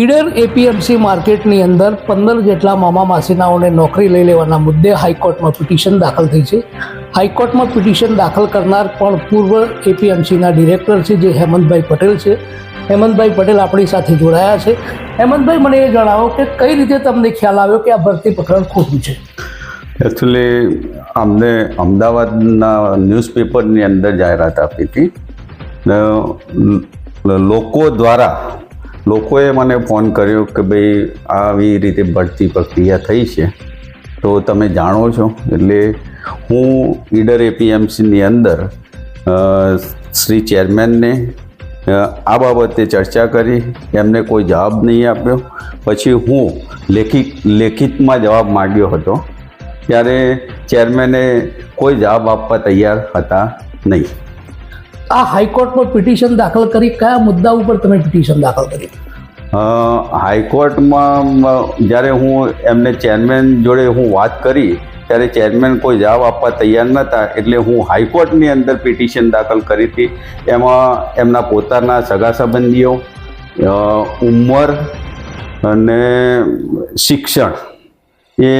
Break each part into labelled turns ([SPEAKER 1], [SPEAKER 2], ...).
[SPEAKER 1] Idar APMC માર્કેટની અંદર પંદર જેટલા મામા માસીનાઓને નોકરી લઈ લેવાના મુદ્દે હાઈકોર્ટમાં પિટિશન દાખલ થઈ છે. હાઈકોર્ટમાં પિટિશન દાખલ કરનાર પણ પૂર્વ એપીએમસીના ડિરેક્ટર છે, જે હેમંતભાઈ પટેલ છે. હેમંતભાઈ પટેલ આપણી સાથે જોડાયા છે. હેમંતભાઈ, મને એ જણાવો કે કઈ રીતે તમને ખ્યાલ આવ્યો કે આ ભરતી પ્રકરણ ખોટું છે?
[SPEAKER 2] એકચ્યુઅલી અમને અમદાવાદના ન્યૂઝપેપરની અંદર જાહેરાત આપી હતી. લોકો દ્વારા લોકોએ મને ફોન કર્યો કે ભાઈ આવી રીતે ભરતી પ્રક્રિયા થઈ છે. તો તમે જાણો છો, એટલે હું ઈડર એપીએમસીની અંદર શ્રી ચેરમેનને આ બાબતે ચર્ચા કરી, એમને કોઈ જવાબ નહીં આપ્યો. પછી હું લેખિત, લેખિતમાં જવાબ માગ્યો હતો, ત્યારે ચેરમેને કોઈ જવાબ આપવા તૈયાર હતા નહીં.
[SPEAKER 1] આ હાઈકોર્ટમાં પિટિશન દાખલ કરી, કયા મુદ્દા ઉપર તમે પિટિશન દાખલ કરી?
[SPEAKER 2] હાઈકોર્ટમાં જ્યારે હું એમને ચેરમેન જોડે હું વાત કરી, ત્યારે ચેરમેન કોઈ જવાબ આપવા તૈયાર નહોતા, એટલે હું હાઈકોર્ટની અંદર પિટિશન દાખલ કરી હતી. એમાં એમના પોતાના સગા સંબંધીઓ ઉંમર અને શિક્ષણ એ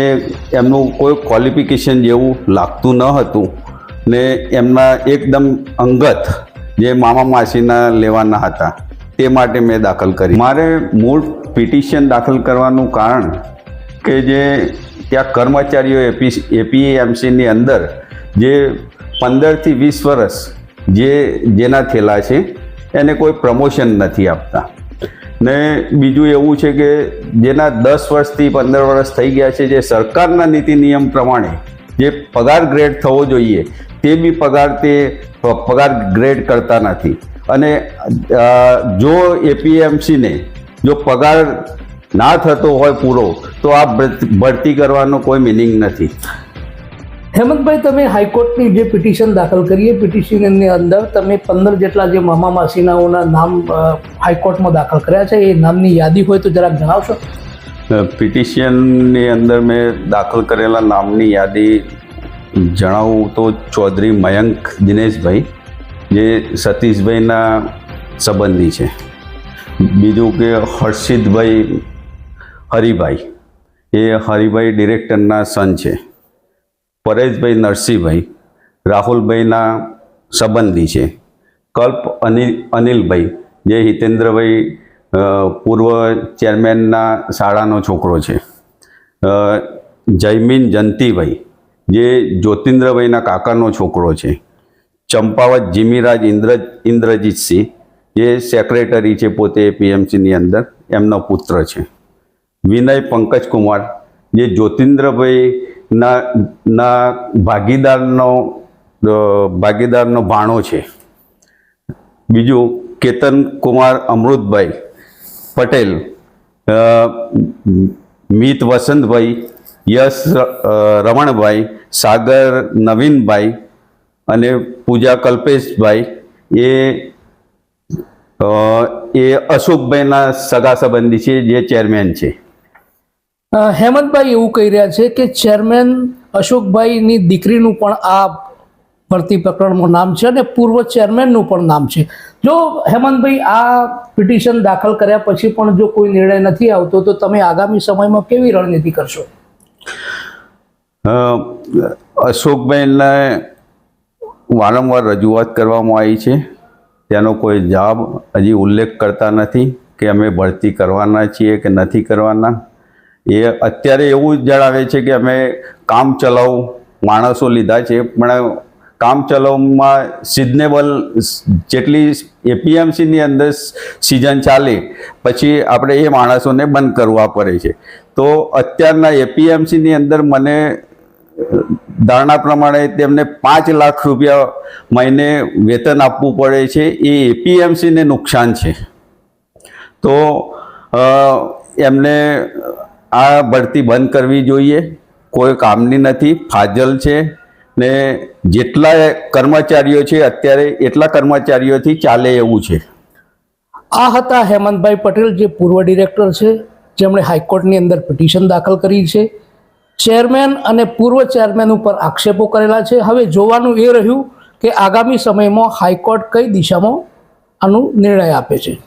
[SPEAKER 2] એમનું કોઈ ક્વોલિફિકેશન જેવું લાગતું ન હતું. ને એમના એકદમ અંગત જે મામા માસીના લેવાના હતા, તે માટે મેં દાખલ કરી. મારે મૂળ પિટિશન દાખલ કરવાનું કારણ કે જે ત્યાં કર્મચારીઓ એપી, એપીએમસીની અંદર જે પંદરથી વીસ વર્ષ જે, જેના થયેલા છે, એને કોઈ પ્રમોશન નથી આપતા. ને બીજું એવું છે કે જેના દસ વર્ષથી પંદર વર્ષ થઈ ગયા છે, જે સરકારના નીતિ નિયમ પ્રમાણે જે પગાર ગ્રેડ થવો જોઈએ તે બી પગાર તે પગાર ગ્રેડ કરતા નથી. અને જો એપીએમસીને જો પગાર ના થતો હોય પૂરો તો આ ભરતી કરવાનો કોઈ મિનિંગ નથી.
[SPEAKER 1] હેમંતભાઈ તમે હાઈકોર્ટની જે પિટિશન દાખલ કરીએ પિટિશનની અંદર તમે પંદર જેટલા જે મામા માસીનાઓના નામ હાઈકોર્ટમાં દાખલ કર્યા છે એ નામની યાદી હોય તો જરાક જણાવશો?
[SPEAKER 2] પિટિશનની અંદર મેં દાખલ કરેલા નામની યાદી જણાવું તો ચૌધરી મયંક દિનેશભાઈ, જે સતીશભાઈના સંબંધી છે. બીજું કે હર્ષિતભાઈ હરિભાઈ, એ હરિભાઈ ડિરેક્ટરના સન છે. પરેશભાઈ નરસિંહભાઈ, રાહુલભાઈના સંબંધી છે. કલ્પ અનિલ, અનિલભાઈ, જે હિતેન્દ્રભાઈ પૂર્વ ચેરમેનના શાળાનો છોકરો છે. જયમીન જંતીભાઈ જે જ્યોતિન્દ્રભાઈના કાકાનો છોકરો છે. ચંપાવત જીમીરાજ ઇન્દ્ર ઇન્દ્રજીતસિંહ જે સેક્રેટરી છે પોતે પીએમસીની અંદર, એમનો પુત્ર છે. વિનય પંકજકુમાર જે જ્યોતિન્દ્રભાઈના, ના ભાગીદારનો ભાગીદારનો ભાણો છે. બીજું કેતન કુમાર અમૃતભાઈ પટેલ મિત વસંતભાઈ યશ રમણભાઈ, સાગર, નવીનભાઈ અને પૂજા કલ્પેશભાઈ એ એ અશોકભાઈના સગા સંબંધી છે, જે ચેરમેન છે.
[SPEAKER 1] હેમંતભાઈ એવું કહી રહ્યા છે કે ચેરમેન અશોકભાઈની દીકરીનું પણ આ ભરતી પ્રકરણમાં નામ છે અને પૂર્વ ચેરમેનનું પણ નામ છે. જો હેમંતભાઈ આ પિટિશન દાખલ કર્યા પછી પણ જો કોઈ નિર્ણય નથી આવતો, તો તમે આગામી સમયમાં કેવી રણનીતિ કરશો?
[SPEAKER 2] અ, અશોકભાઈને વારંવાર રજૂઆત કરવામાં આવી છે. તેનો કોઈ જવાબ હજી ઉલ્લેખ કરતા નથી કે અમે ભરતી કરવાના છીએ કે નથી કરવાના. એ અત્યારે એવું જણાવે છે કે અમે કામ ચલાઉ માણસો લીધા છે. પણ કામ ચલાવમાં સિઝનેબલ જેટલી એપીએમસીની અંદર સિઝન ચાલે પછી આપણે એ માણસોને બંધ કરવા પડે છે. તો અત્યારના એપીએમસીની અંદર મને ધારણા પ્રમાણે તેમને પાંચ લાખ રૂપિયા મહિને વેતન આપવું પડે છે. એ એપીએમસીને નુકસાન છે. તો એમને આ ભરતી બંધ કરવી જોઈએ. કોઈ કામની નથી. ફાજલ છે. ને જેટલા કર્મચારીઓ છે, અત્યારે એટલા કર્મચારીઓથી ચાલે એવું છે.
[SPEAKER 1] આ હતા હેમંતભાઈ પટેલ, જે પૂર્વ ડિરેક્ટર છે. જેમણે હાઈકોર્ટની અંદર પિટિશન દાખલ કરી છે. ચેરમેન અને પૂર્વ ચેરમેન ઉપર આક્ષેપો કરેલા છે. હવે જોવાનું એ રહ્યું કે આગામી સમયમાં હાઈકોર્ટ કઈ દિશામાં આનું નિર્ણય આપે છે.